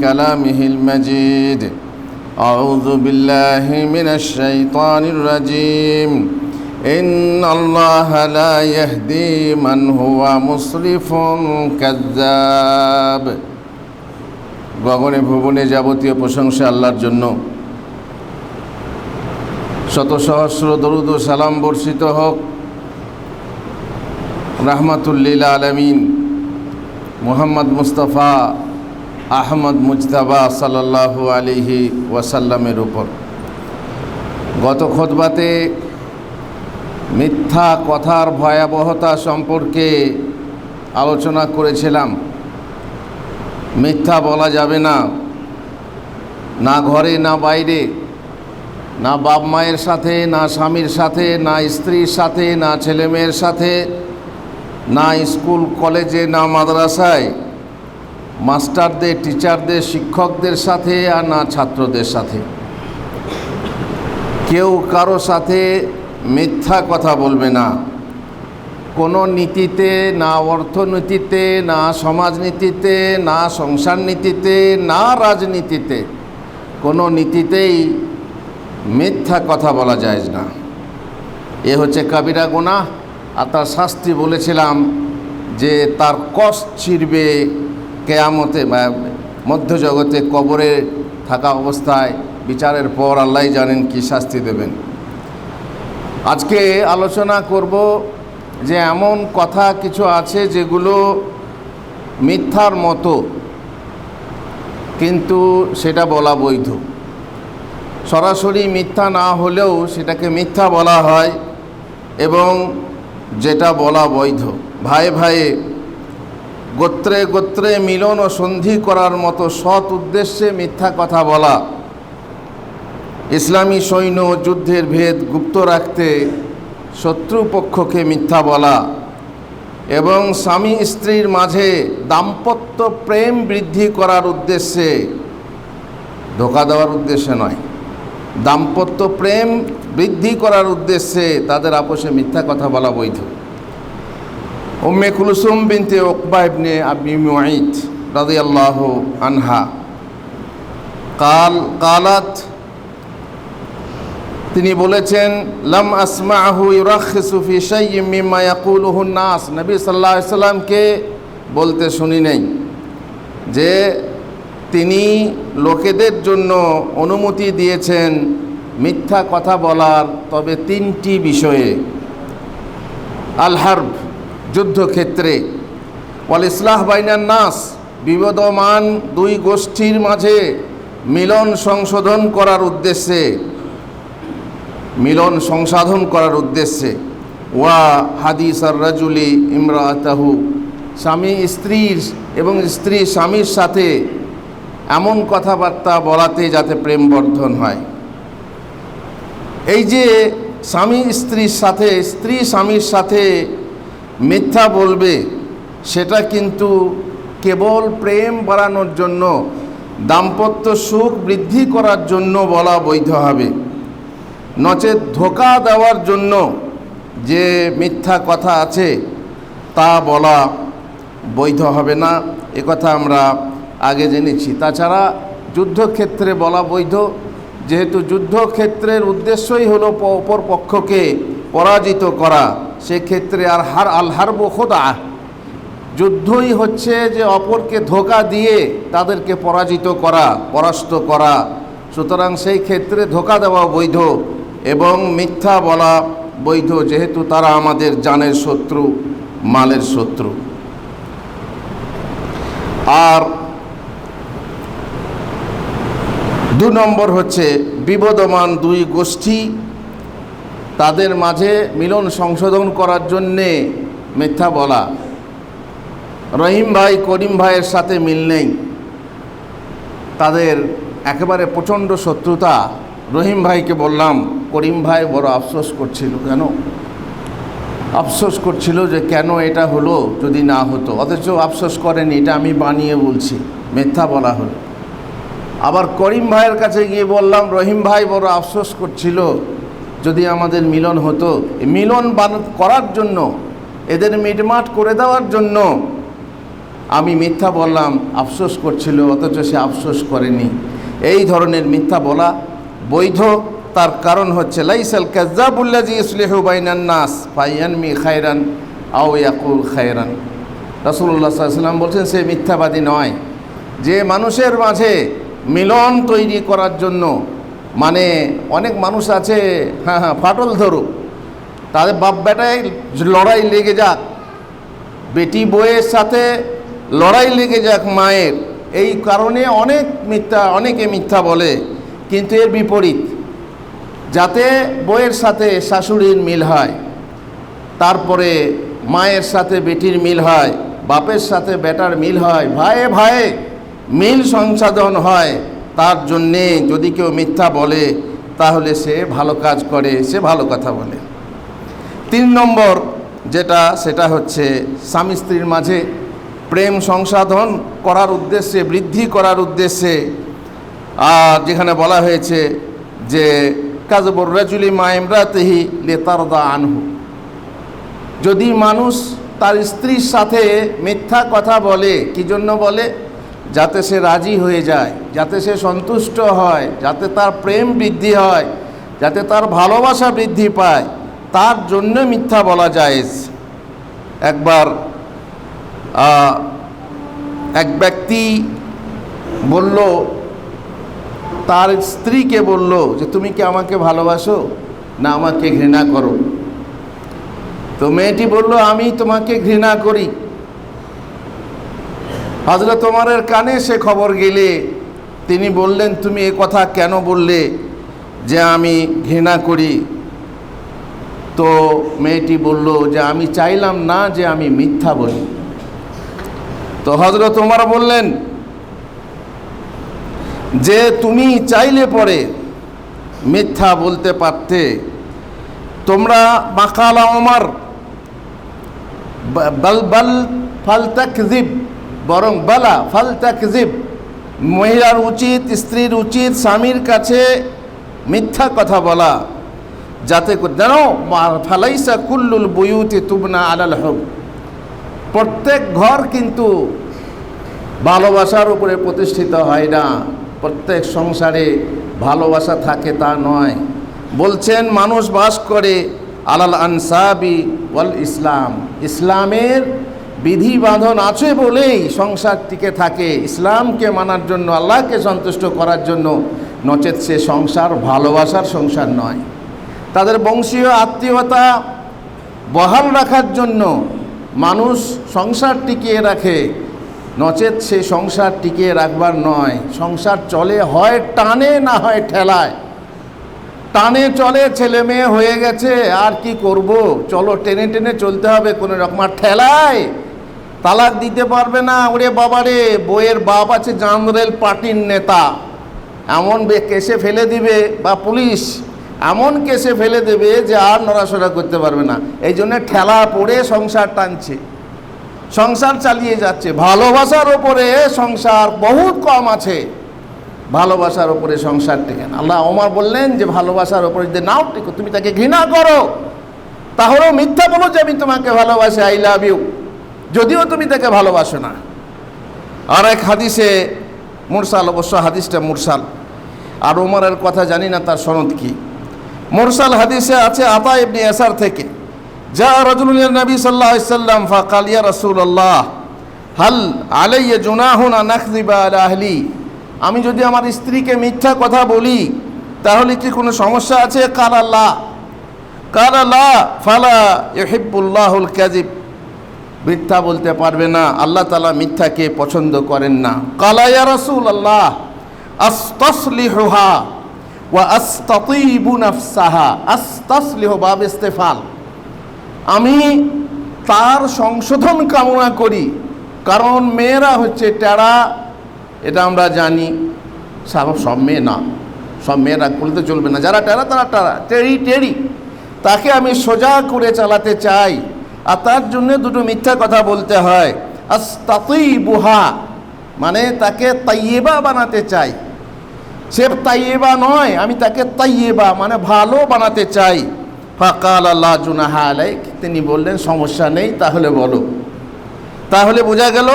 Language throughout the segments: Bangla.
كلامه المجيد أعوذ بالله من الشيطان الرجيم إن الله لا يهدي من هو مسرف كذاب গগনে ভুবনে যাবতীয় প্রশংসা আল্লাহর জন্য শত সহস্র দরুদ ও সালাম বর্ষিত হোক রাহমাতুল্লিল আলমিন মোহাম্মদ মুস্তফা আহমদ মুজতাবা সাল্লাল্লাহু আলিহি ওয়াসাল্লামের উপর। গত খোদবাতে মিথ্যা কথার ভয়াবহতা সম্পর্কে আলোচনা করেছিলাম। মিথ্যা বলা যাবে না। না ঘরে, না বাইরে, না বাপ মায়ের সাথে, না স্বামীর সাথে, না স্ত্রীর সাথে, না ছেলেমেয়ের সাথে, না স্কুল, কলেজে, না মাদ্রাসায় মাস্টারদের, টিচারদের, শিক্ষকদের সাথে আর না ছাত্রদের সাথে। কেউ কারও সাথে মিথ্যা কথা বলবে না। কোনো নীতিতে, না অর্থনীতিতে, না সমাজনীতিতে, না সংসার নীতিতে না রাজনীতিতে কোনো নীতিতেই মিথ্যা কথা বলা যায় না। এ হচ্ছে কাবিরা গোনা। আর তার শাস্তি বলেছিলাম যে তার কষ ছিঁড়বে কেয়ামতে মধ্যজগতে কবরে থাকা অবস্থায় বিচারের পর আল্লাহ জানেন কি শাস্তি দেবেন। আজকে আলোচনা করব যে এমন কথা কিছু আছে যেগুলো মিথ্যার মতো, কিন্তু সেটা বলা বৈধ। সরাসরি মিথ্যা না হলেও সেটাকে মিথ্যা বলা হয় এবং যেটা বলা বৈধ। ভাই ভাইয়ে গোত্রে গোত্রে মিলন ও সন্ধি করার মতো সৎ উদ্দেশ্যে মিথ্যা কথা বলা। ইসলামী সৈন্য যুদ্ধের ভেদ গুপ্ত রাখতে শত্রুপক্ষকে মিথ্যা বলা এবং স্বামী স্ত্রীর মাঝে দাম্পত্য প্রেম বৃদ্ধি করার উদ্দেশ্যে ধোকা দেওয়ার উদ্দেশ্যে নয়। দাম্পত্য প্রেম বৃদ্ধি করার উদ্দেশ্যে তাদের আপোষে মিথ্যা কথা বলা বৈধ। উম্মে কুলসুম বিনতে ওকবা ইবনে আবি মুঈদ রাদিয়াল্লাহু আনহা। কাল, কালাত, তিনি বলেছেন, লাম আসমাহু ইউরাখিসু ফি শাইয়্যিম মিম্মা ইয়াকুলুহু নাস। নবী সাল্লাল্লাহু আলাইহি সাল্লামকে বলতে শুনি নাই। যে তিনি লোকেদের জন্য অনুমতি দিয়েছেন মিথ্যা কথা বলার, তবে তিনটি বিষয়ে। আল হার্ব যুদ্ধক্ষেত্রে। ওয়াল ইসলাহ বাইনান নাস, বিবদমান দুই গোষ্ঠীর মাঝে মিলন সংশোধন করার উদ্দেশ্যে। মিলন সংসাধন করার উদ্দেশ্যে। ওয়া হাদিস আর রাজুলি ইমরাতাহু, স্বামী স্ত্রীর এবং স্ত্রী স্বামীর সাথে এমন কথাবার্তা বলাতে যাতে প্রেম বর্ধন হয়। এই যে স্বামী স্ত্রীর সাথে, স্ত্রী স্বামীর সাথে মিথ্যা বলবে, সেটা কিন্তু কেবল প্রেম বাড়ানোর জন্য, দাম্পত্য সুখ বৃদ্ধি করার জন্য বলা বৈধ হবে। নচেত ধোকা দেওয়ার জন্য যে মিথ্যা কথা আছে, তা বলা বৈধ হবে না। এ কথা আমরা আগে জেনেছি। তাছাড়া যুদ্ধক্ষেত্রে বলা বৈধ, যেহেতু যুদ্ধক্ষেত্রের উদ্দেশ্যই হলো অপর পক্ষকে পরাজিত করা। সেক্ষেত্রে আর হার আল হারব খোদা। যুদ্ধই হচ্ছে যে অপরকে ধোকা দিয়ে তাদেরকে পরাজিত করা, পরাস্ত করা। সুতরাং সেই ক্ষেত্রে ধোকা দেওয়া বৈধ এবং মিথ্যা বলা বৈধ, যেহেতু তারা আমাদের জানের শত্রু, মালের শত্রু। আর দু নম্বর হচ্ছে, বিবদমান দুই গোষ্ঠী তাদের মাঝে মিলন সংশোধন করার জন্যে মিথ্যা বলা। রহিম ভাই, করিম ভাইয়ের সাথে মিল নেই। তাদের একেবারে প্রচণ্ড শত্রুতা। রহিম ভাইকে বললাম, করিম ভাই বড় আফসোস করছিল কেন? আফসোস করছিল যে কেন এটা হলো যদি না হতো। অথচ আফসোস করেনি, এটা আমি বানিয়ে বলছি, মিথ্যা বলা হলো। আবার করিম ভাইয়ের কাছে গিয়ে বললাম, রহিম ভাই বড় আফসোস করছিল যদি আমাদের মিলন হতো মিলন বান করার জন্য, এদের মিটমাট করে দেওয়ার জন্য, আমি মিথ্যা বললাম, আফসোস করছিল, অথচ সে আফসোস করেনি। এই ধরনের মিথ্যা বলা বৈধ, তার কারণ হচ্ছে, লাইসাল কাজাবুল্লাজি ইসলিহু বাইনান নাস, ফাইয়ানমি খায়রান আও ইয়াকুল খায়রান। রাসূলুল্লাহ সাল্লাম বলছেন, সে মিথ্যাবাদী নয়। যে মানুষের মাঝে মিলন তৈরি করার জন্য মানে অনেক মানুষ আছে হ্যাঁ হ্যাঁ ফাটল ধরুক। তাদের বাপ বেটায় লড়াই লেগে যাক। বেটি বউয়ের সাথে লড়াই লেগে যাক মায়ের। এই কারণে অনেক মিথ্যা, অনেকে মিথ্যা বলে, কিন্তু এর বিপরীত। যাতে বইয়ের সাথে শাশুড়ির মিল হয়, তারপরে মায়ের সাথে বেটির মিল হয়, বাপের সাথে বেটার মিল হয়, ভাইয়ে ভাইয়ে মিল সংসাধন হয়। তার জন্যে যদি কেউ মিথ্যা বলে, তাহলে সে ভালো কাজ করে, সে ভালো কথা বলে। তিন নম্বর যেটা, সেটা হচ্ছে স্বামী স্ত্রীর মাঝে প্রেম সংসাধন করার উদ্দেশ্যে, বৃদ্ধি করার উদ্দেশ্যে। আর যেখানে বলা হয়েছে যে কাজবর রাজুলি মাইমরাতেহি লেতারদা আনহু। যদি মানুষ তার স্ত্রীর সাথে মিথ্যা কথা বলে, কি জন্য বলে? যাতে সে রাজি হয়ে যায়, যাতে সে সন্তুষ্ট হয়, যাতে তার প্রেম বৃদ্ধি হয়, যাতে তার ভালোবাসা বৃদ্ধি পায়, তার জন্য মিথ্যা বলা যায় একবার এক ব্যক্তি বলল, তার স্ত্রীকে বলল যে, তুমি কি আমাকে ভালোবাসো? না, আমাকে ঘৃণা করো। তো মেয়েটি বলল, আমি তোমাকে ঘৃণা করি। হজরত তোমারের কানে সে খবর গেলে, তিনি বললেন, তুমি এ কথা কেন বললে যে আমি ঘৃণা করি? তো মেয়েটি বলল, যে আমি চাইলাম না যে আমি মিথ্যা বলি। তো হজরত তোমার বললেন, যে তুমি চাইলে পরে মিথ্যা বলতে পারতে। তোমরা মাকালা ওমর বল বল ফালতাকজিব বরং বালা ফালতাকজিব মহিলার উচিত, স্ত্রীর উচিত, স্বামীর কাছে মিথ্যা কথা বলা। যাতে জানো ফালাইসা কুল্লুল বুয়ুতি তুবনা আলাল হক প্রত্যেক ঘর কিন্তু ভালোবাসার উপরে প্রতিষ্ঠিত হয় না। প্রত্যেক সংসারে ভালোবাসা থাকে তা নয়। বলছেন, মানুষ বাস করে আলাল আনসাবি ওয়াল ইসলাম। ইসলামের বিধি বাঁধন আছে বলেই সংসার টিকে থাকে। ইসলামকে মানার জন্য, আল্লাহকে সন্তুষ্ট করার জন্য নচেত সে সংসার ভালোবাসার সংসার নয়। তাদের বংশীয় আত্মীয়তা বহাল রাখার জন্য মানুষ সংসার টিকিয়ে রাখে। নচেত সে সংসার টিকিয়ে রাখবার নয়। সংসার চলে হয় টানে, না হয় ঠেলায়। টানে চলে, ছেলে মেয়ে হয়ে গেছে, আর কি করব? চলো, টেনে টেনে চলতে হবে কোনো রকম। আর ঠেলায় তালাক দিতে পারবে না, ওরে বাবারে। বইয়ের বাপ আছে জানরেল পার্টির নেতা। এমন কেসে ফেলে দিবে বা পুলিশ, এমন কেসে ফেলে দেবে যে আর নড়াচড়া করতে পারবে না। এই জন্যে ঠেলা পড়ে সংসার টানছে। সংসার চালিয়ে যাচ্ছে। ভালোবাসার ওপরে সংসার বহুত কম আছে। ভালোবাসার ওপরে সংসার টেকেন আল্লাহ ওমর বললেন যে, ভালোবাসার ওপরে যদি নাও টেকো, তুমি তাকে ঘৃণা করো। তাহলেও মিথ্যা বলো যে, আমি তোমাকে ভালোবাসি আই লাভ ইউ যদিও তুমি তাকে ভালোবাসো না। আর এক হাদিসে মুরসাল, অবশ্য হাদিসটা মুরসাল। আর ওমরের কথা জানি না, তার সনদ কি? মুরসাল হাদিসে আছে আতা ইবনে এসার থেকে যা রাজুল নবী আলাইহি সাল্লাম ফাকাল, ইয়া রাসূলুল্লাহ, হাল আলাইয়া জুনাহুন আন আখযিবা আলা আহলি? আমি যদি আমার স্ত্রীকে মিথ্যা কথা বলি, তাহলে কি কোনো সমস্যা আছে? কাল আল্লাহ কাল আল্লাহ ফালা ইহিব্বুল্লাহুল কাযিব। মিথ্যা বলতে পারবে না। আল্লাহ তালা মিথ্যাকে পছন্দ করেন না। কালায়া রসুল আল্লাহ আমি তার সংশোধন কামনা করি, কারণ মেয়েরা হচ্ছে টেরা, এটা আমরা জানি। সব মেয়ে না, সব মেয়েরা বলতে চলবে না। যারা টেরা, তারা টেরা, টেরি টেরি। তাকে আমি সোজা করে চালাতে চাই। আর তার জন্য দুটো মিথ্যা কথা বলতে হয়। মানে তাকে তাইয়েবা বানাতে চাই। সে তাইয়েবা নয়, আমি তাকে তাইয়েবা মানে ভালো বানাতে চাই। ফাকাল আল্লাহ জুনাহা আলাইক, তিনি বললেন, সমস্যা নেই, তাহলে বলো। তাহলে বোঝা গেল,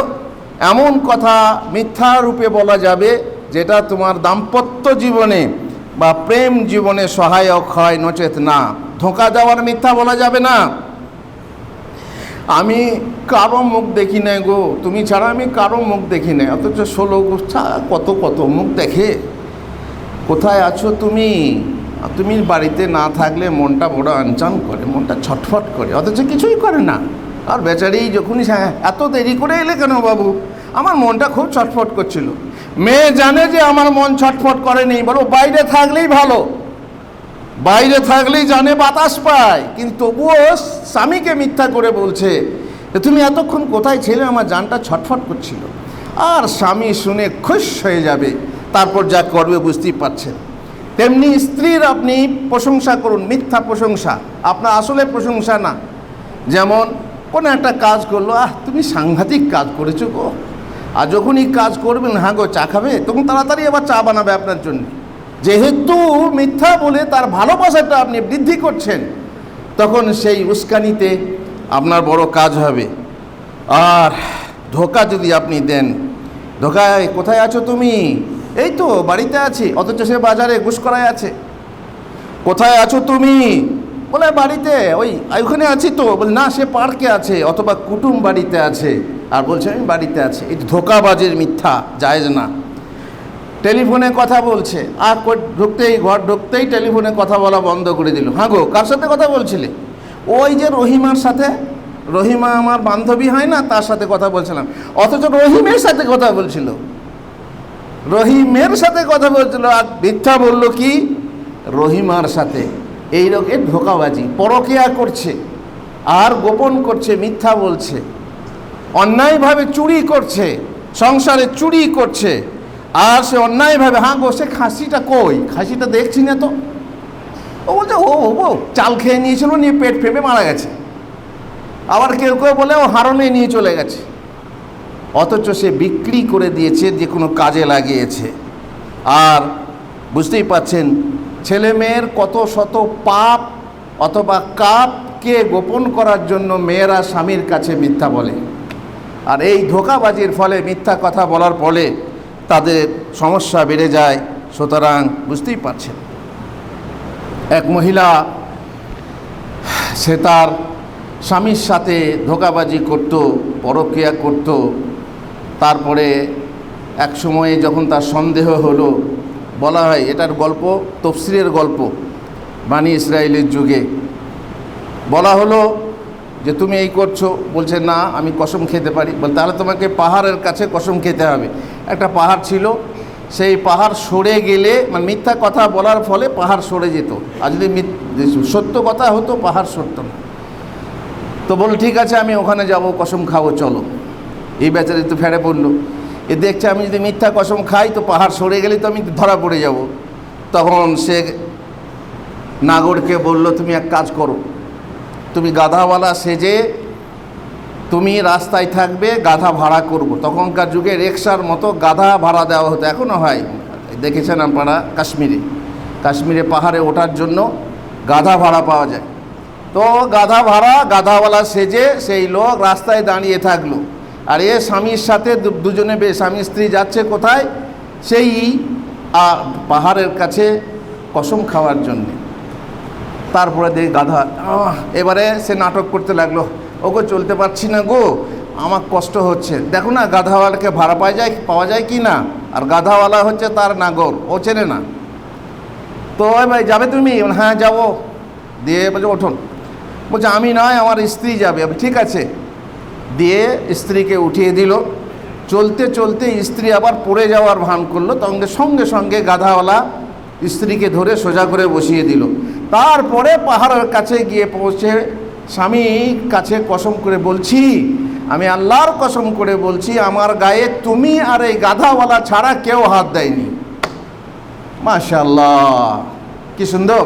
এমন কথা মিথ্যা রূপে বলা যাবে, যেটা তোমার দাম্পত্য জীবনে বা প্রেম জীবনে সহায়ক হয়, নচেত না। ধোঁকা দেওয়ার মিথ্যা বলা যাবে না। আমি কারও মুখ দেখি নাই গো। তুমি ছাড়া আমি কারও মুখ দেখি নাই। অথচ ষোলো গোষ্ঠা কত কত মুখ দেখে। কোথায় আছো তুমি? তুমি বাড়িতে না থাকলে মনটা বড় আনচান করে, মনটা ছটফট করে। অথচ কিছুই করে না। আর বেচারি যখনই এত দেরি করে এলে কেন বাবু? আমার মনটা খুব ছটফট করছিল। মেয়ে জানে যে আমার মন ছটফট করেনি। বলো, বাইরে থাকলেই ভালো। বাইরে থাকলেই জানে বাতাস পায়, কিন্তু তবুও স্বামীকে মিথ্যা করে বলছে তুমি এতক্ষণ কোথায় ছিলে? আমার জানটা ছটফট করছিল। আর স্বামী শুনে খুশ হয়ে যাবে, তারপর যা করবে বুঝতেই পারছেন। তেমনি স্ত্রীর আপনি প্রশংসা করুন, মিথ্যা প্রশংসা। আপনার আসলে প্রশংসা না। যেমন কোনো একটা কাজ করল, আহ, তুমি সাংঘাতিক কাজ করেছ গো। আর যখনই কাজ করবেন হ্যাঁ গো, চা খাবে? তখন তাড়াতাড়ি আবার চা বানাবে আপনার জন্য। যেহেতু মিথ্যা বলে তার ভালোবাসাটা আপনি বৃদ্ধি করছেন, তখন সেই উস্কানিতে আপনার বড় কাজ হবে। আর ধোকা যদি আপনি দেন, ধোকায় কোথায় আছো তুমি? এই তো বাড়িতে আছি, অথচ সে বাজারে ঘুষকরায় আছে। কোথায় আছো তুমি? বলে বাড়িতে, ওই ওখানে আছি তো। বলে, না, সে পার্কে আছে, অথবা কুটুম বাড়িতে আছে। আর বলছে, আমি বাড়িতে আছি। এই ধোকাবাজের মিথ্যা, জায়েজ না। টেলিফোনে কথা বলছে। আর ঢুকতেই, ঘর ঢুকতেই টেলিফোনে কথা বলা বন্ধ করে দিল। হ্যাঁ গো, কার সাথে কথা বলছিলে? ওই যে রহিমার সাথে। রহিমা আমার বান্ধবী হয় না, তার সাথে কথা বলছিলাম। অথচ রহিমের সাথে কথা বলছিল। রহিমের সাথে কথা বলছিল, আর মিথ্যা বলল কি? রহিমার সাথে। এই রকম ধোকাবাজি, পরকিয়া করছে, আর গোপন করছে, মিথ্যা বলছে। অন্যায়ভাবে চুরি করছে, সংসারে চুরি করছে। আর সে অন্যায়ভাবে হাঁ গো, সে খাসিটা কই? খাসিটা দেখছি না তো। ও বলছে, ও ও চাল খেয়ে নিয়েছিল, নিয়ে পেট ফেপে মারা গেছে। আবার কেউ কেউ বলে, ও হারনে নিয়ে চলে গেছে। অথচ সে বিক্রি করে দিয়েছে, যে কোনো কাজে লাগিয়েছে। আর বুঝতেই পাচ্ছেন, ছেলে মেয়ের কত শত পাপ অথবা কাপকে গোপন করার জন্য মেয়েরা স্বামীর কাছে মিথ্যা বলে। আর এই ধোকাবাজির ফলে মিথ্যা কথা বলার ফলে তাদের সমস্যা বেড়ে যায়, সুতরাং বুঝতেই পারছেন। এক মহিলা, সে তার স্বামীর সাথে ধোকাবাজি করত, পরক্রিয়া করত। তারপরে এক সময়ে যখন তার সন্দেহ হলো, বলা হয়, এটার গল্প তফসিরের গল্প, বানি ইসরায়েলের যুগে। বলা হলো যে তুমি এই করছ, বলছে, না, আমি কসম খেতে পারি। বল, তাহলে তোমাকে পাহাড়ের কাছে কসম খেতে হবে। একটা পাহাড় ছিল, সেই পাহাড় সরে গেলে মানে মিথ্যা কথা বলার ফলে পাহাড় সরে যেত। আর যদি সত্য কথা হতো, পাহাড় সরত না। তো বল ঠিক আছে, আমি ওখানে যাব, কসম খাব, চলো। এই বেচারে তো ফেরে পড়ল। এ দেখছে, আমি যদি মিথ্যা কসম খাই, তো পাহাড় সরে গেলে তো আমি ধরা পড়ে যাব। তখন সে নাগরকে বলল, তুমি এক কাজ করো তুমি গাধাওয়ালা সেজে তুমি রাস্তায় থাকবে, গাধা ভাড়া করব। তখনকার যুগে রিক্সার মতো গাধা ভাড়া দেওয়া হতো এখনও হয়। দেখেছেন আপনারা কাশ্মীরে? কাশ্মীরে পাহাড়ে ওঠার জন্য গাধা ভাড়া পাওয়া যায়। তো গাধা ভাড়া, গাধাওয়ালা সেজে সেই লোক রাস্তায় দাঁড়িয়ে থাকল। আর এ স্বামীর সাথে দুজনে স্বামী স্ত্রী যাচ্ছে কোথায়? সেই পাহাড়ের কাছে কসম খাওয়ার জন্যে। তারপরে দেখি গাধা এবারে সে নাটক করতে লাগল। ওগো, চলতে পারছি না গো, আমার কষ্ট হচ্ছে। দেখো না, গাধাওয়ালাকে ভাড়া পাওয়া যায় পাওয়া যায় কি না? আর গাধাওয়ালা হচ্ছে তার নাগর, ও চেনে না। তো ওই ভাই, যাবে তুমি? হ্যাঁ যাব। দিয়ে বলছে, ওঠুন। বলছে, আমি নয়, আমার স্ত্রী যাবে। ঠিক আছে। দিয়ে স্ত্রীকে উঠিয়ে দিল। চলতে চলতে স্ত্রী আবার পড়ে যাওয়ার ভান করল। তখন সঙ্গে সঙ্গে গাধাওয়ালা স্ত্রীকে ধরে সোজা করে বসিয়ে দিল। তারপরে পাহাড়ের কাছে গিয়ে পৌঁছে স্বামীর কাছে কসম করে বলছি, আমি আল্লাহর কসম করে বলছি, আমার গায়ে তুমি আর এই গাধাওয়ালা ছাড়া কেউ হাত দেয়নি। মাশাল্লাহ কি সুন্দর।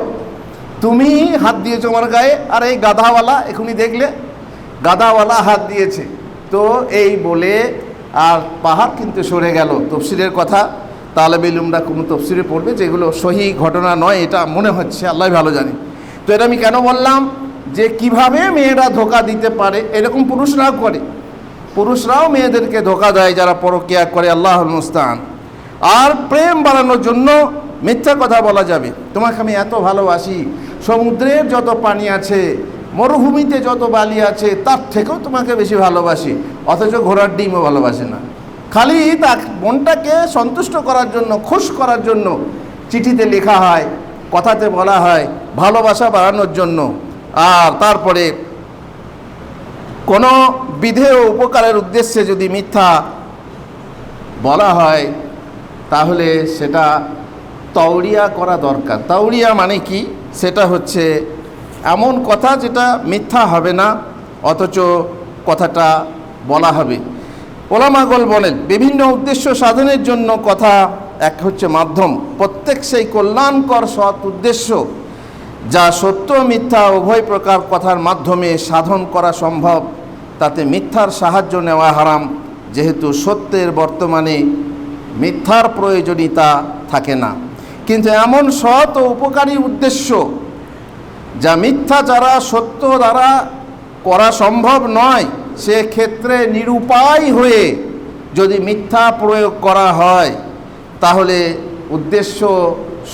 তুমি হাত দিয়েছ আমার গায়ে, আর এই গাধাওয়ালা এখনই দেখলে, গাধাওয়ালা হাত দিয়েছে। তো এই বলে, আর পাহাড় কিন্তু সরে গেল। তফসিলের কথা তালেব ইলুমরা কোনো তফসিরে পড়বে যেগুলো সহি ঘটনা নয়, এটা মনে হচ্ছে আল্লাহ ভালো জানে। তো এটা আমি কেন বললাম? যে কীভাবে মেয়েরা ধোকা দিতে পারে, এরকম পুরুষরাও করে। পুরুষরাও মেয়েদেরকে ধোকা দেয় যারা পরকিয়া করে আল্লাহ মুস্তান আর প্রেম বাড়ানোর জন্য মিথ্যা কথা বলা যাবে। তোমাকে আমি এত ভালোবাসি, সমুদ্রের যত পানি আছে, মরুভূমিতে যত বালি আছে, তার থেকেও তোমাকে বেশি ভালোবাসি। অথচ ঘোড়ার ডিমও ভালোবাসে না। খালি তার মনটাকে সন্তুষ্ট করার জন্য, খুশ করার জন্য চিঠিতে লেখা হয়, কথাতে বলা হয়, ভালোবাসা বাড়ানোর জন্য। আর তারপরে, কোনো বিধেয় উপকারের উদ্দেশ্যে যদি মিথ্যা বলা হয়, তাহলে সেটা তাওড়িয়া করা দরকার। তাওড়িয়া মানে কি? সেটা হচ্ছে এমন কথা যেটা মিথ্যা হবে না, অথচ কথাটা বলা হবে। ওলামাগল বলেন, বিভিন্ন উদ্দেশ্য সাধনের জন্য কথা এক হচ্ছে মাধ্যম। প্রত্যেক সেই কল্যাণকর সৎ উদ্দেশ্য যা সত্য মিথ্যা উভয় প্রকার কথার মাধ্যমে সাধন করা সম্ভব। তাতে মিথ্যার সাহায্য নেওয়া হারাম, যেহেতু সত্যের বর্তমানে মিথ্যার প্রয়োজনীয়তা থাকে না। কিন্তু এমন সৎ ও উপকারী উদ্দেশ্য যা মিথ্যা যারা সত্য দ্বারা করা সম্ভব নয় সে ক্ষেত্রে নিরুপায় হয়ে যদি মিথ্যা প্রয়োগ করা হয়, তাহলে উদ্দেশ্য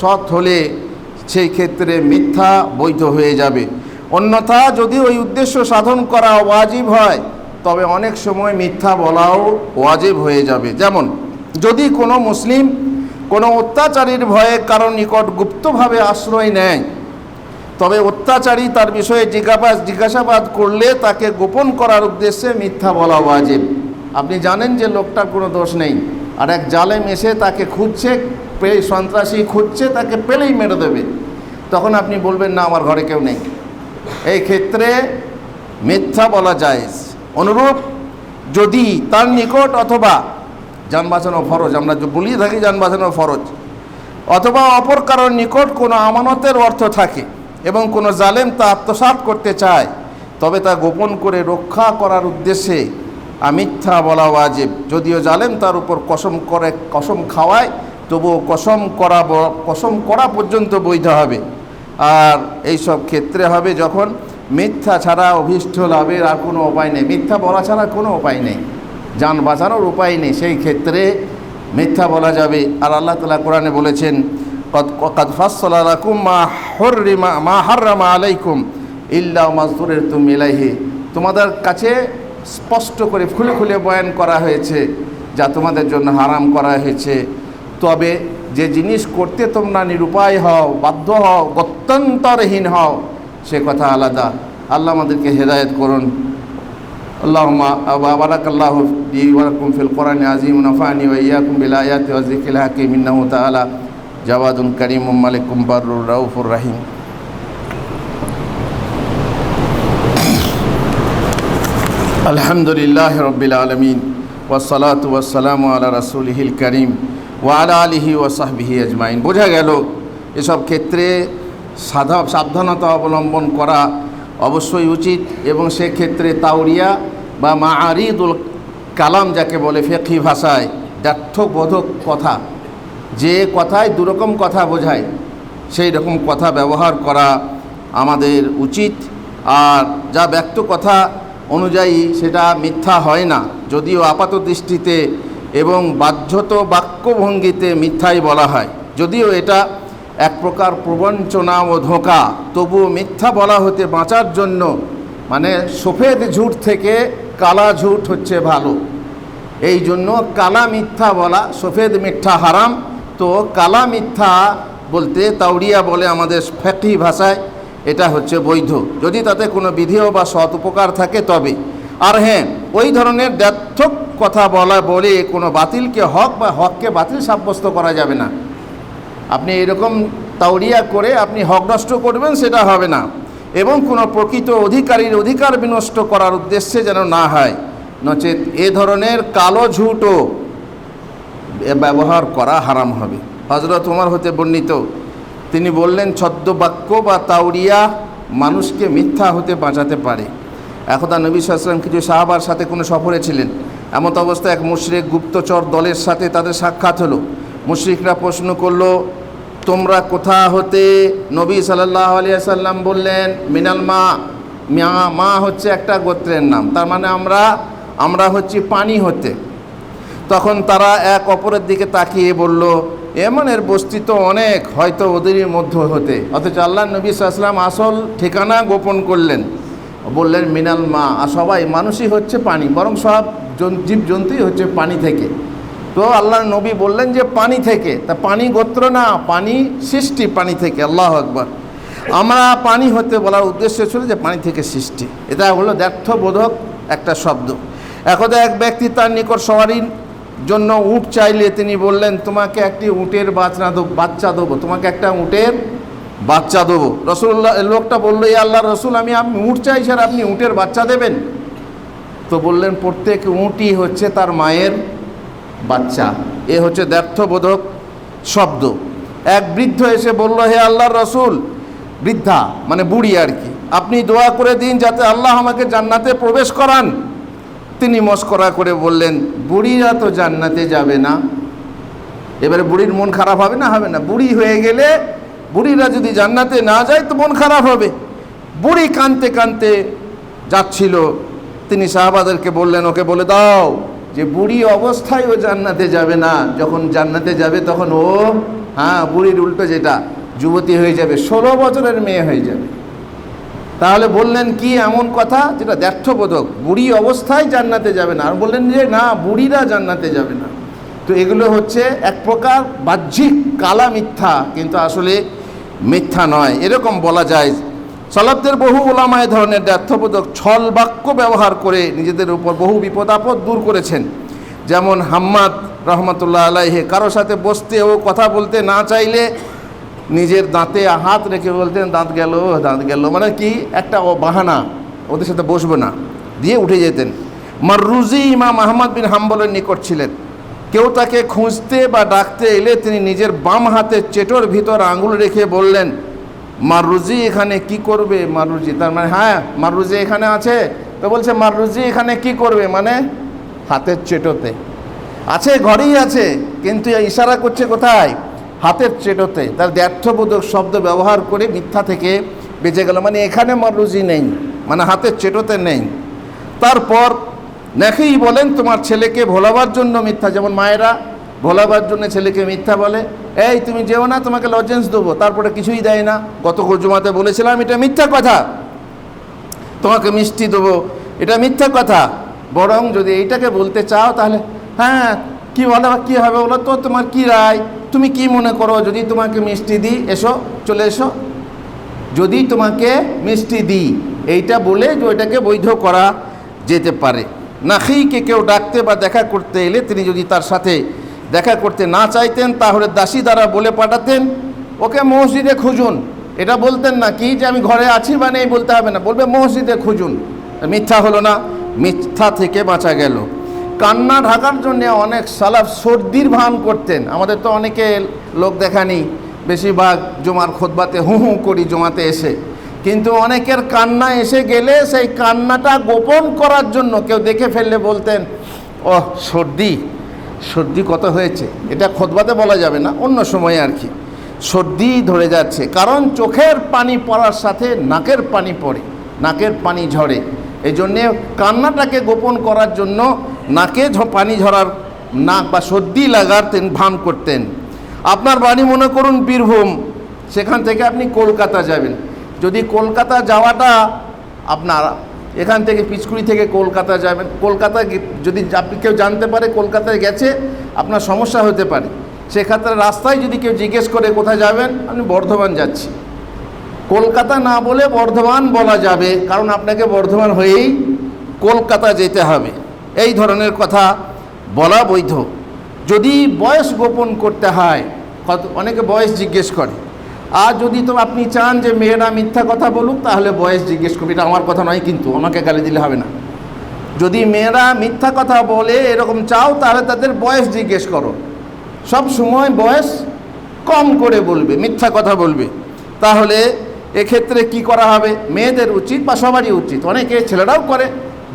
সৎ হলে সেই ক্ষেত্রে মিথ্যা বৈধ হয়ে যাবে। অন্যথা যদি ওই উদ্দেশ্য সাধন করা ওয়াজিব হয়, তবে অনেক সময় মিথ্যা বলাও ওয়াজিব হয়ে যাবে। যেমন, যদি কোনো মুসলিম কোনো অত্যাচারীর ভয়ে কারও নিকট গুপ্তভাবে আশ্রয় নেয় তবে অত্যাচারী তার বিষয়ে জিজ্ঞাসা জিজ্ঞাসাবাদ করলে তাকে গোপন করার উদ্দেশ্যে মিথ্যা বলা ওয়াজিব। আপনি জানেন যে লোকটার কোনো দোষ নেই। আর এক জালেম এসে তাকে খুঁজছে, পেয়ে সন্ত্রাসী খুঁজছে, তাকে পেলেই মেরে দেবে। তখন আপনি বলবেন, না, আমার ঘরে কেউ নেই। এই ক্ষেত্রে মিথ্যা বলা যায় অনুরূপ যদি তার নিকট অথবা যান বাঁচানো ফরজ, আমরা যে বলি থাকি যান বাঁচানো ফরজ, অথবা অপর কারোর নিকট কোনো আমানতের অর্থ থাকে এবং কোনো জালেম তা আত্মসাৎ করতে চায়, তবে তা গোপন করে রক্ষা করার উদ্দেশ্যে মিথ্যা বলা ওয়াজিব। যদিও জালেম তার উপর কসম করে, কসম খাওয়ায়, তবুও কসম করা কসম করা পর্যন্ত বৈধ হবে। আর এই সব ক্ষেত্রে হবে যখন মিথ্যা ছাড়া অভীষ্ট লাভের আর কোনো উপায় নেই। মিথ্যা বলা ছাড়া কোনো উপায় নেই। যান বাঁচানোর উপায় নেই। সেই ক্ষেত্রে মিথ্যা বলা যাবে। আর আল্লাহ তালা কোরআনে বলেছেন কদ ফাসলাকুম মা হরিমা মা হাররামা আলাইকুম ইল্লা মাজদুরের তুম ইলাইহি তোমাদের কাছে স্পষ্ট করে খুলে খুলে বয়ান করা হয়েছে যা তোমাদের জন্য হারাম করা হয়েছে তবে যে জিনিস করতে তোমরা নিরুপায় হও বাধ্য হও গত্যন্তরহীন হও সে কথা আলাদা আল্লাহ আমাদেরকে হেদায়েত করুন اللهم بارك الله لي ولكم في القرآن العظيم ونفعني وإياكم بالآيات والذكر الحكيم إنه تعالى জাওয়াদুন করিম মালিক কুম্বারুর রাউফুর রাহিম। আলহামদুলিল্লাহ রবিল আলমিন ওয়াসালাত ওয়াসালাম আলা রাসুলহিল করিম ওয়ালা আলিহি ওয়াসাহবিহি আজমাইন। বোঝা গেল, এসব ক্ষেত্রে সাধা, সাবধানতা অবলম্বন করা অবশ্যই উচিত এবং সেক্ষেত্রে তাওরিয়া বা মা আরিদুল কালাম যাকে বলে ফেকি ভাষায় ব্যর্থবোধক কথা যে কথায় দুরকম কথা বোঝায়, সেই রকম কথা ব্যবহার করা আমাদের উচিত। আর যা ব্যক্ত কথা অনুযায়ী সেটা মিথ্যা হয় না। যদিও আপাত দৃষ্টিতে এবং বাধ্যত বাক্যভঙ্গিতে মিথ্যাই বলা হয়। যদিও এটা এক প্রকার প্রবঞ্চনা ও ধোঁকা, তবুও মিথ্যা বলা হতে বাঁচার জন্য মানে সফেদ ঝুট থেকে কালা ঝুট হচ্ছে ভালো। এই জন্য কালা মিথ্যা বলা, সফেদ মিথ্যা হারাম। তো কালা মিথ্যা বলতে তাওড়িয়া বলে আমাদের ফ্যাকি ভাষায়, এটা হচ্ছে বৈধ। যদি তাতে কোনো বিধিও বা সৎ উপকার থাকে তবে। আর হ্যাঁ ওই ধরনের ব্যর্থক কথা বলা বলে কোনো বাতিলকে হক বা হককে বাতিল সাব্যস্ত করা যাবে না। আপনি এরকম তাওড়িয়া করে আপনি হক নষ্ট করবেন, সেটা হবে না। এবং কোনো প্রকৃত অধিকারীর অধিকার বিনষ্ট করার উদ্দেশ্যে যেন না হয়। নচেত এ ধরনের কালো ঝুটও ব্যবহার করা হারাম হবে। হজরত উমর হতে বর্ণিত, তিনি বললেন, ছদ্মবাক্য বা তাওড়িয়া মানুষকে মিথ্যা হতে বাঁচাতে পারে। একদা নবী সাল্লাম কিছু সাহাবার সাথে কোনো সফরে ছিলেন। এমত অবস্থায় এক মুশরিক গুপ্তচর দলের সাথে তাদের সাক্ষাৎ হলো। মুশরিকরা প্রশ্ন করল, তোমরা কোথা হতে? নবী সাল্লাহ আলিয়া সাল্লাম বললেন, মিনাল মা মা মা হচ্ছে একটা গোত্রের নাম। তার মানে আমরা আমরা হচ্ছি পানি হতে। তখন তারা এক অপরের দিকে তাকিয়ে বলল, এমনের বস্তি তো অনেক, হয়তো ওদেরই মধ্যে হতে। অথচ আল্লাহ নবী সাল্লাম আসল ঠিকানা গোপন করলেন। বললেন, মিনাল মা। আর সবাই মানুষই হচ্ছে পানি, বরং সব জন- জীবজন্তুই হচ্ছে পানি থেকে। তো আল্লাহ নবী বললেন যে, পানি থেকে। তা পানি গোত্র না, পানি সৃষ্টি, পানি থেকে। আল্লাহ আকবর। আমরা পানি হতে বলার উদ্দেশ্য ছিল যে, পানি থেকে সৃষ্টি। এটা হলো দ্ব্যর্থবোধক একটা শব্দ। একদা এক ব্যক্তি তার নিকট সবারই জন্য উট চাইলে তিনি বললেন, তোমাকে একটি উটের বাচ্চা দেবো বাচ্চা দেবো, তোমাকে একটা উটের বাচ্চা দেবো। রসুল্লাহ লোকটা বলল এই আল্লাহ রসুল, আমি আপনি উট চাই স্যার আপনি উটের বাচ্চা দেবেন? তো বললেন, প্রত্যেক উঁটই হচ্ছে তার মায়ের বাচ্চা, এ হচ্ছে দ্ব্যর্থবোধক শব্দ। এক বৃদ্ধ এসে বলল, হে আল্লাহর রসুল, বৃদ্ধা মানে বুড়ি আর কি, আপনি দোয়া করে দিন যাতে আল্লাহ আমাকে জান্নাতে প্রবেশ করান। তিনি মস্করা করে বললেন, বুড়িরা তো জান্নাতে যাবে না। এবারে বুড়ির মন খারাপ হবে না? হবে না। বুড়ি হয়ে গেলে বুড়িরা যদি জান্নাতে না যায়, তো মন খারাপ হবে। বুড়ি কানতে কানতে যাচ্ছিল। তিনি শাহবাদেরকে বললেন, ওকে বলে দাও যে বুড়ি অবস্থায় ও জান্নাতে যাবে না। যখন জান্নাতে যাবে, তখন ও হ্যাঁ বুড়ির উল্টো যেটা, যুবতী হয়ে যাবে, ষোলো বছরের মেয়ে হয়ে যাবে। তাহলে বললেন কি এমন কথা? যেটা দ্ব্যর্থবোধক বুড়ি অবস্থায় জান্নাতে যাবে না। আর বললেন যে না, বুড়িরা জান্নাতে যাবে না। তো এগুলো হচ্ছে এক প্রকার বাহ্যিক কালা মিথ্যা, কিন্তু আসলে মিথ্যা নয়। এরকম বলা যায়। সালাবদের বহু ওলামা এ ধরনের দ্ব্যর্থবোধক ছল বাক্য ব্যবহার করে নিজেদের উপর বহু বিপদ আপদ দূর করেছেন। যেমন হাম্মাদ রহমতুল্লাহ আলাইহে, কারও সাথে বসতে ও কথা বলতে না চাইলে নিজের দাঁতে হাত রেখে বলতেন, দাঁত গেল দাঁত গেল। মানে কি? একটা বাহানা, ওদের সাথে বসবো না। দিয়ে উঠে যেতেন। মাররুজি ইমাম আহমদ বিন হাম্বলের নিকট ছিলেন। কেউ তাকে খুঁজতে বা ডাকতে এলে তিনি নিজের বাম হাতের চেটোর ভিতর আঙুল রেখে বললেন, মাররুজি এখানে কি করবে? মাররুজি, তার মানে হ্যাঁ মাররুজি এখানে আছে। তো বলছে, মাররুজি এখানে কি করবে? মানে হাতের চেটোতে। আছে, ঘরেই আছে, কিন্তু ইশারা করছে কোথায়? হাতের চেটোতে তার দ্ব্যর্থবোধক শব্দ ব্যবহার করে মিথ্যা থেকে বেঁচে গেল। মানে এখানে মররুজি নেই মানে হাতের চেটোতে নেই। তারপর নেখেই বলেন, তোমার ছেলেকে ভোলাবার জন্য মিথ্যা। যেমন মায়েরা ভোলাবার জন্য ছেলেকে মিথ্যা বলে, এই তুমি যেও না, তোমাকে লজেন্স দেবো। তারপরে কিছুই দেয় না। গত জমাতে বলেছিলাম, এটা মিথ্যা কথা। তোমাকে মিষ্টি দেবো। এটা মিথ্যা কথা। বরং যদি এইটাকে বলতে চাও তাহলে হ্যাঁ কি বলে কী হবে? বলো তো তোমার কি রায়? তুমি কি মনে করো? যদি তোমাকে মিষ্টি দিই, এসো, চলে এসো। যদি তোমাকে মিষ্টি দিই, এইটা বলে যে ওইটাকে বৈধ করা যেতে পারে। নাখিকে কেউ ডাকতে বা দেখা করতে এলে তিনি যদি তার সাথে দেখা করতে না চাইতেন, তাহলে দাসী দ্বারা বলে পাঠাতেন, ওকে মসজিদে খুঁজুন। এটা বলতেন না কি যে আমি ঘরে আছি বা নেই বলতে হবে না। বলবে, মসজিদে খুঁজুন। মিথ্যা হলো না। মিথ্যা থেকে বাঁচা গেল। কান্না ঢাকার জন্য অনেক সালাফ সর্দির ভান করতেন। আমাদের তো অনেকে লোক দেখানি, বেশিরভাগ জমার খোদবাতে হু হু করি জমাতে এসে। কিন্তু অনেকের কান্না এসে গেলে সেই কান্নাটা গোপন করার জন্য কেউ দেখে ফেললে বলতেন ও সর্দি সর্দি কত হয়েছে? এটা খোদবাতে বলা যাবে না, অন্য সময় আর কি। সর্দি ধরে যাচ্ছে, কারণ চোখের পানি পড়ার সাথে নাকের পানি পড়ে, নাকের পানি ঝরে। এই জন্যে কান্নাটাকে গোপন করার জন্য নাকে পানি ঝরার নাক বা সর্দি লাগার ভান করতেন। আপনার বাড়ি মনে করুন বীরভূম, সেখান থেকে আপনি কলকাতা যাবেন। যদি কলকাতা যাওয়াটা আপনার, এখান থেকে পিচকুড়ি থেকে কলকাতা যাবেন, কলকাতা যদি আপনি কেউ জানতে পারে কলকাতায় গেছে, আপনার সমস্যা হতে পারে। সেক্ষেত্রে রাস্তায় যদি কেউ জিজ্ঞেস করে কোথায় যাবেন আমি বর্ধমান যাচ্ছি। কলকাতা না বলে বর্ধমান বলা যাবে, কারণ আপনাকে বর্ধমান হয়েই কলকাতা যেতে হবে। এই ধরনের কথা বলা বৈধ। যদি বয়স গোপন করতে হয়, কত, অনেকে বয়স জিজ্ঞেস করে। আর যদি তো আপনি চান যে মেয়েরা মিথ্যা কথা বলুক, তাহলে বয়স জিজ্ঞেস করবে। এটা আমার কথা নয় কিন্তু, আমাকে গালি দিলে হবে না। যদি মেয়েরা মিথ্যা কথা বলে, এরকম চাও, তাহলে তাদের বয়স জিজ্ঞেস করো। সব সময় বয়স কম করে বলবে, মিথ্যা কথা বলবে। তাহলে এক্ষেত্রে কি করা হবে? মেয়েদের উচিত বা সবারই উচিত? অনেকে ছেলেরাও করে,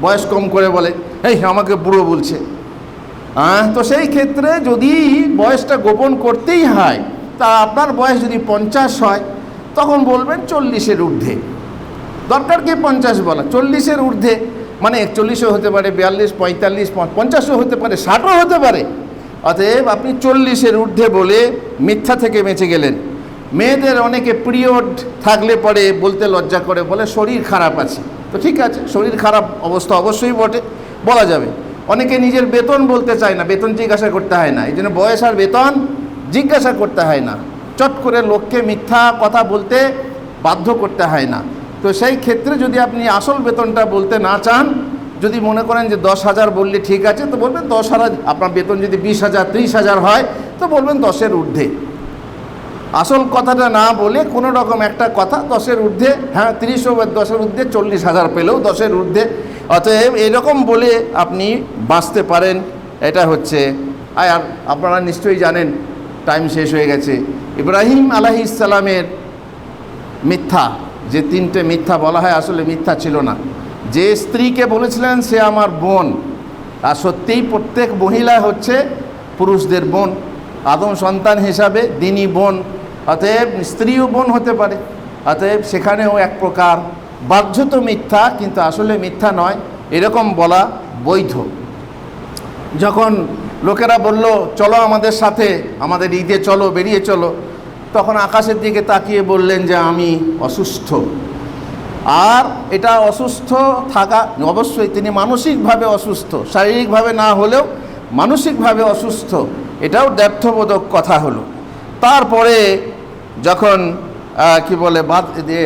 বয়স কম করে বলে, এই, আমাকে বুড়ো বলছে। হ্যাঁ তো সেই ক্ষেত্রে যদি বয়সটা গোপন করতেই হয়, তা আপনার বয়স যদি পঞ্চাশ হয়, তখন বলবেন চল্লিশের ঊর্ধ্বে। দরকার কি পঞ্চাশ বলা? চল্লিশের ঊর্ধ্বে মানে একচল্লিশও হতে পারে, বিয়াল্লিশ, পঁয়তাল্লিশ পঞ্চাশও হতে পারে, ষাটও হতে পারে। অতএব আপনি চল্লিশের ঊর্ধ্বে বলে মিথ্যা থেকে বেঁচে গেলেন। মেয়েদের অনেকে পিরিয়ড থাকলে পরে বলতে লজ্জা করে, বলে শরীর খারাপ আছে। তো ঠিক আছে, শরীর খারাপ অবস্থা অবশ্যই বটে, বলা যাবে। অনেকে নিজের বেতন বলতে চায় না, বেতন জিজ্ঞাসা করতে হয় না। এই জন্য বয়স আর বেতন জিজ্ঞাসা করতে হয় না। চট করে লোককে মিথ্যা কথা বলতে বাধ্য করতে হয় না। তো সেই ক্ষেত্রে যদি আপনি আসল বেতনটা বলতে না চান, যদি মনে করেন যে দশ হাজার বললে ঠিক আছে, তো বলবেন দশ হাজার, আপনার বেতন যদি বিশ হাজার, ত্রিশ হাজার হয়, তো বলবেন দশের ঊর্ধ্বে। আসল কথাটা না বলে কোনো রকম একটা কথা দশের ঊর্ধ্বে হ্যাঁ তিরিশও বা দশের ঊর্ধ্বে চল্লিশ হাজার পেলেও দশের ঊর্ধ্বে। অতএব এরকম বলে আপনি বাঁচতে পারেন, এটা হচ্ছে। আর আপনারা নিশ্চয়ই জানেন টাইম শেষ হয়ে গেছে। ইব্রাহিম আলাহি ইসালামের মিথ্যা, যে তিনটে মিথ্যা বলা হয়, আসলে মিথ্যা ছিল না। যে স্ত্রীকে বলেছিলেন, সে আমার বোন। আর সত্যিই প্রত্যেক মহিলা হচ্ছে পুরুষদের বোন। আদম সন্তান হিসাবে দিনী বোন, অতএব স্ত্রীও বোন হতে পারে। অতএব সেখানেও এক প্রকার বাধ্যত মিথ্যা, কিন্তু আসলে মিথ্যা নয়, এরকম বলা বৈধ। যখন লোকেরা বলল, চলো আমাদের সাথে, আমাদের ঈদে চলো, বেরিয়ে চলো, তখন আকাশের দিকে তাকিয়ে বললেন যে, আমি অসুস্থ। আর এটা অসুস্থ থাকা, অবশ্যই তিনি মানসিকভাবে অসুস্থ। শারীরিকভাবে না হলেও মানসিকভাবে অসুস্থ। এটাও দ্ব্যর্থবোধক কথা হলো। তারপরে যখন কি বলে বাদ দিয়ে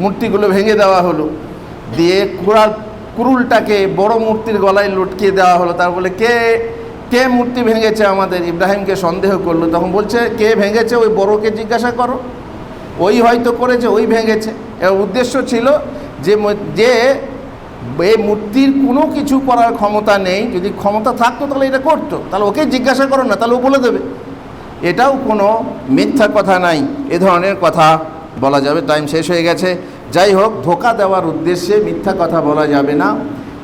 মূর্তিগুলো ভেঙে দেওয়া হলো, দিয়ে কুড়াল কুরুলটাকে বড় মূর্তির গলায় লটকিয়ে দেওয়া হলো, তার বলে, কে কে মূর্তি ভেঙেছে আমাদের? ইব্রাহিমকে সন্দেহ করল, তখন বলছে, কে ভেঙেছে ওই বড়কে জিজ্ঞাসা করো। ওই হয়তো করেছে, ওই ভেঙেছে। এর উদ্দেশ্য ছিল যে যে এই মূর্তির কোনো কিছু করার ক্ষমতা নেই। যদি ক্ষমতা থাকতো, তাহলে এটা করতো। তাহলে ওকে জিজ্ঞাসা করো না, তাহলে ও বলে দেবে। এটাও কোনো মিথ্যা কথা নাই। এ ধরনের কথা বলা যাবে। টাইম শেষ হয়ে গেছে। যাই হোক, ধোকা দেওয়ার উদ্দেশ্যে মিথ্যা কথা বলা যাবে না।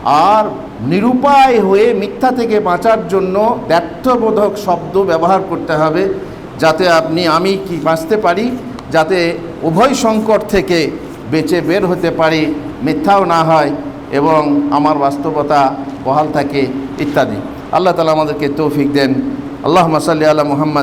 আর নিরুপায় হয়ে মিথ্যা থেকে বাঁচার জন্য ব্যর্থবোধক শব্দ ব্যবহার করতে হবে, যাতে আপনি, আমি কি বাঁচতে পারি, যাতে উভয় সংকট থেকে বেঁচে বের হতে পারি। মিথ্যাও না হয়। এবং আমার বাস্তবতা বহাল থাকে ইত্যাদি। আল্লাহ তালা আমাদেরকে তৌফিক দেন। আল্লাহ মাসাল্লি আল্লাহ মোহাম্মদ।